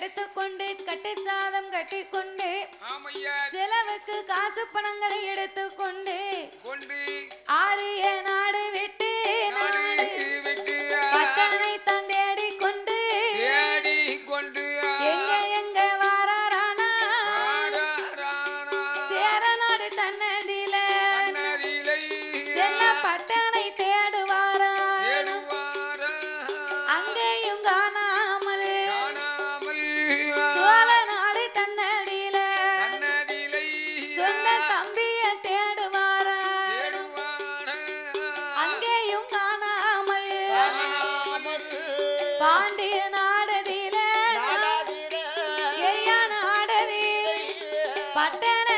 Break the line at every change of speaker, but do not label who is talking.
எடுத்துக்கொண்டு கட்டு சாதம் கட்டிக்கொண்டு செலவுக்கு காசு பணங்களை எடுத்துக்கொண்டு
கொண்டு
ஆரிய நாடு விட்டு பட்டனை தான் கொண்டு எங்க எங்க வாராரானா? சேர நாடு தன்னதில. செல்ல பட்டனை தேடுவாரா? அங்கேயும் பாண்டிய நாடதில
நாடதில.
பட்டண